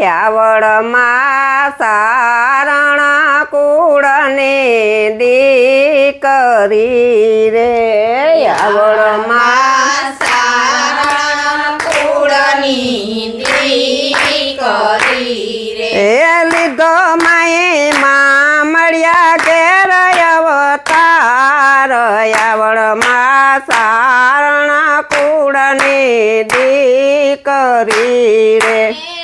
યાવળમાં સારણા કુળને દીકરી રે. યાવળમાં એ લીધો માએ માં મળ્યા ઘેર અવતાર. યાવળમાં સારણા કુળને દીકરી રે.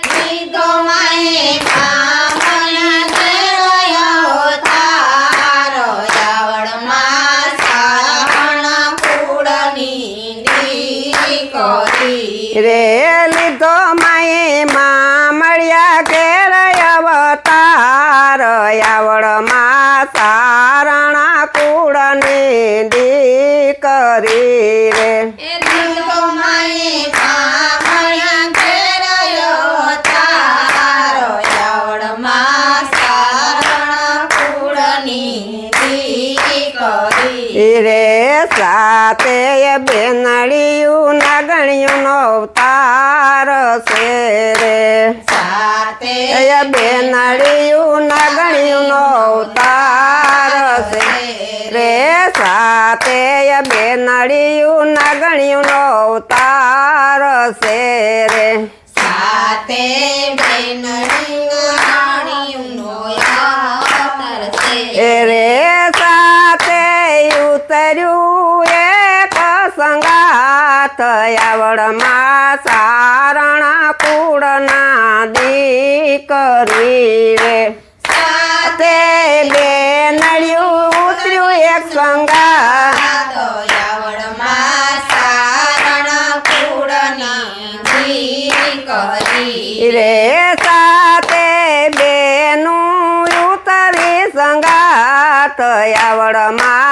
રે લીધો માએ માં મળ્યા કે અવતાર યાવળમાં સારણા કુળને દીકરી રે રે સાતે બેનડિયું નાગણિયું નો અવતાર છે રે. એ બેનડિયું નાગણિયું નો અવતાર છે રે. સાતે બેનડિયું નાગણિયું નો અવતાર છે રે. સાતે બેનડીનો ઉતર્યું એક સંગાત આવડમાં સારણા કુળના દીકરી રે. તે બેનડિયું ઉતર્યું એક સંગાત રે. સાતે બેનું ઉતરી સંગાત આવડમાં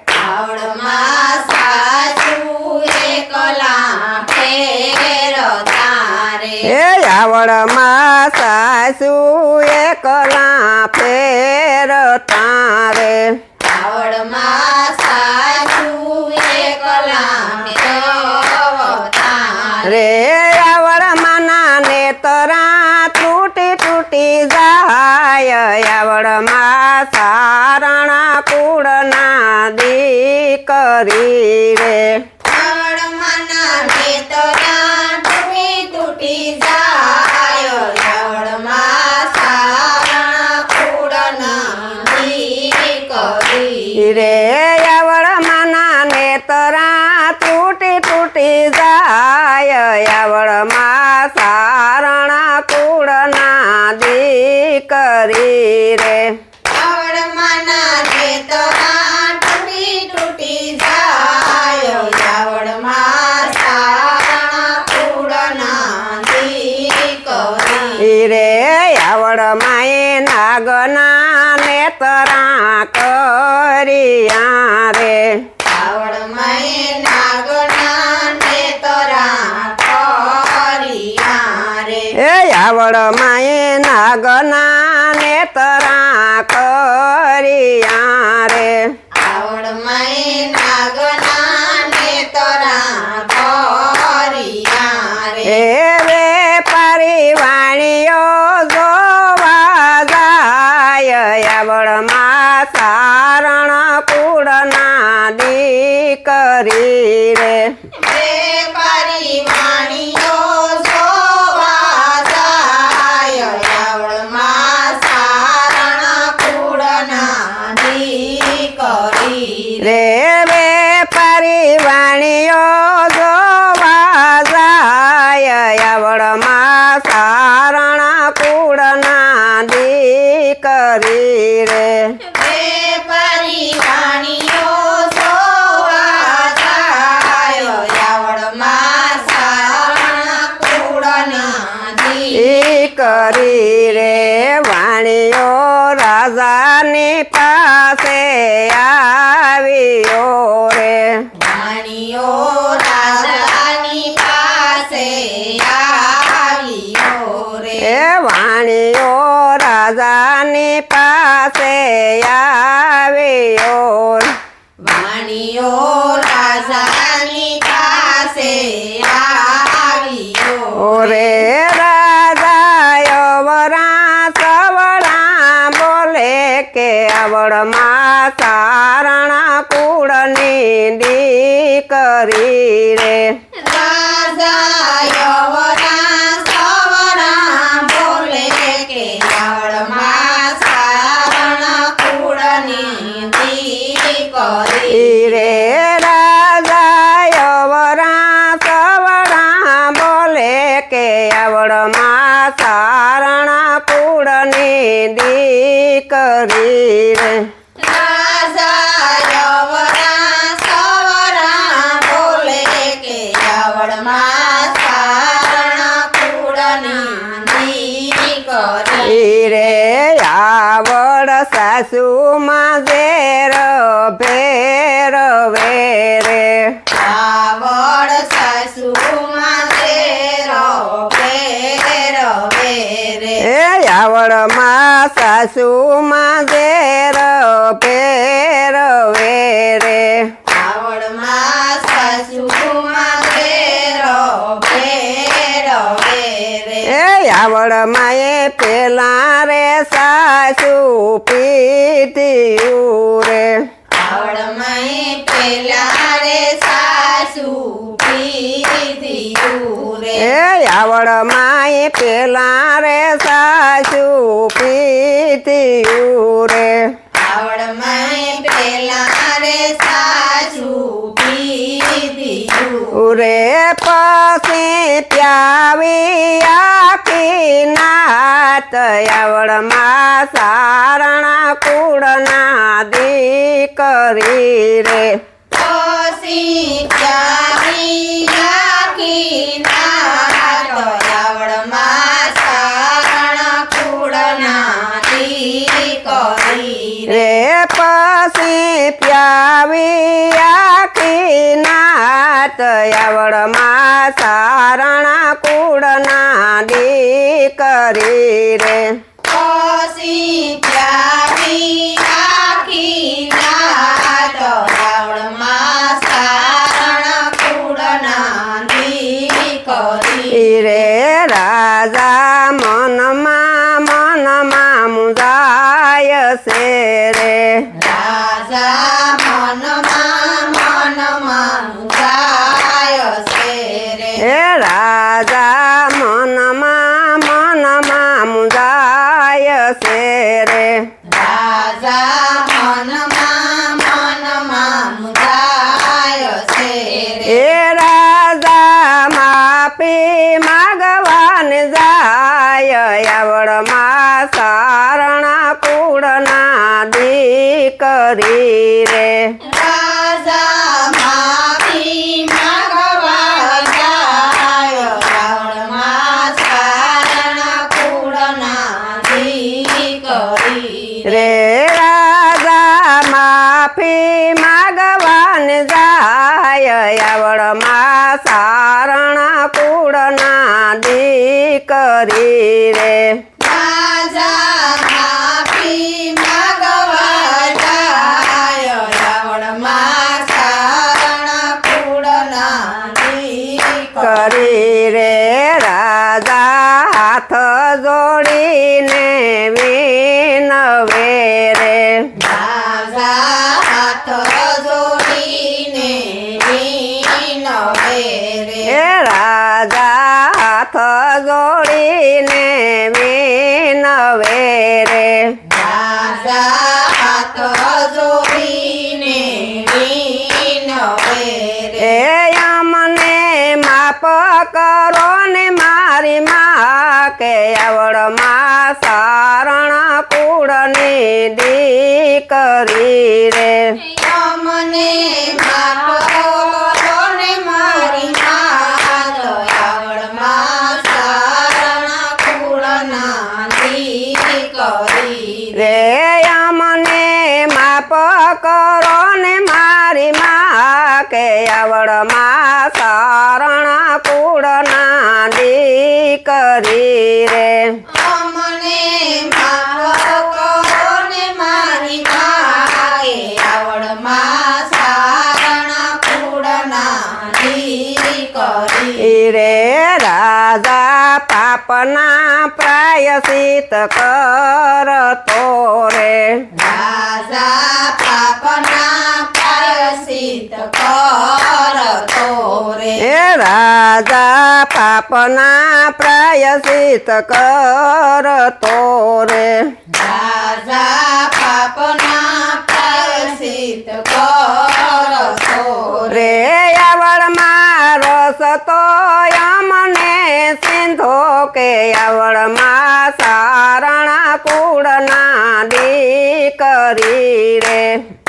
સાસુ એકલા ફેર તારે આવડમાં સાસુ એકલા મેળવતા રે આવડમાં નાને તરા તૂટી તૂટી જાય આવડમાં સારણા કુળના દીકરી રે દીકરી રે. આવડમાંના નેતરા તૂટી તૂટી જાય સારણા કુળના દીકરી રે આવડમાં એ નાગના નેતરા કર્યા રે. આવડમાં એ નાગના નેતરા કર્યા રે. એ આવડમાં એ નાગના રાજાની પાસે આવ્યો રે. વાણીઓ રાજાની પાસે આવ્યો રે. એ વાણીઓ રાજાની પાસે આવ્યો વાણીઓ રાજાની પાસે આવ્યો ઓરે આવડમાં સારણા કુળની દીકરી રે. દીકરી રે આવડ સાસુમાં ઝેર ભેર વેરે. આવડ ફેરો વેરે. એ આવડમાં સાસુમાં ઝેર ભેર વેરે. આવડમાં સાસુમાં તેરો ફેરો વેરે. એ આવડમાં એ પેલા રે સાસુ પીટ્યું રે આવડમાં પેલા રે સાસુ પીટ્યું રે એ આવડમાં એ પેલા રે સાસુ પીટ્યું રે આવડમાં પેલા રે સાસુ પીધીયું રે પછી પ્યાવી આખી નાત આવડમાં સારણા કુળના દીકરી રે. પસી ક્યારી રાખી નાટ આવડમાં સારણ કુળના દીકરી રે પસી પ્યાવી આખી નાત આવડમાં સારણા કુળના દીકરી રે. પછી ક્યારી રાખી રે રાજા મનમાં માગવાન જાય આવડમાં સારણા કુળના દીકરી રે. કરી રે રાજા હાથ જોડીને વિનવે રે. રાજા હાથ હાથ જોડીને વિનવે રે. હાથ જોડીને વિનવે રે. એ માપ કરો ને મારી મા કે આવડમાં સારણ કુળની દીકરી રે. મને માપો ને મારી માત આવડમાં દીકરી રે અમને કરો ને મારી મા કે આવડમાં શરણ કુળના દીકરી રે. અમને માપ કરો ને મારી માએ આવડમાં શરણ કુળના કરી ઈ રે પાપના પ્રાયશ્ચિત કરતો રે. રાજા પાપના પ્રાયશ્ચિત કરતો રે. હે રાજા પાપના પ્રાયશ્ચિત કરતો રે. રાજા પાપના પ્રાયશ્ચિત કરતો રે. રે મારો રસ તો અમને સિંધો કે આવડમાં સારણા કુળના દીકરી રે.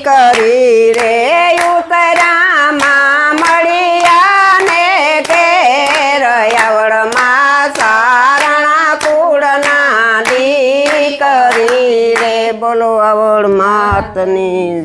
કરી રે ઉતરામાં મળ્યા ને ઘેર આવડમાં સારણા કુળના દીકરી રે બોલો આવડ માતની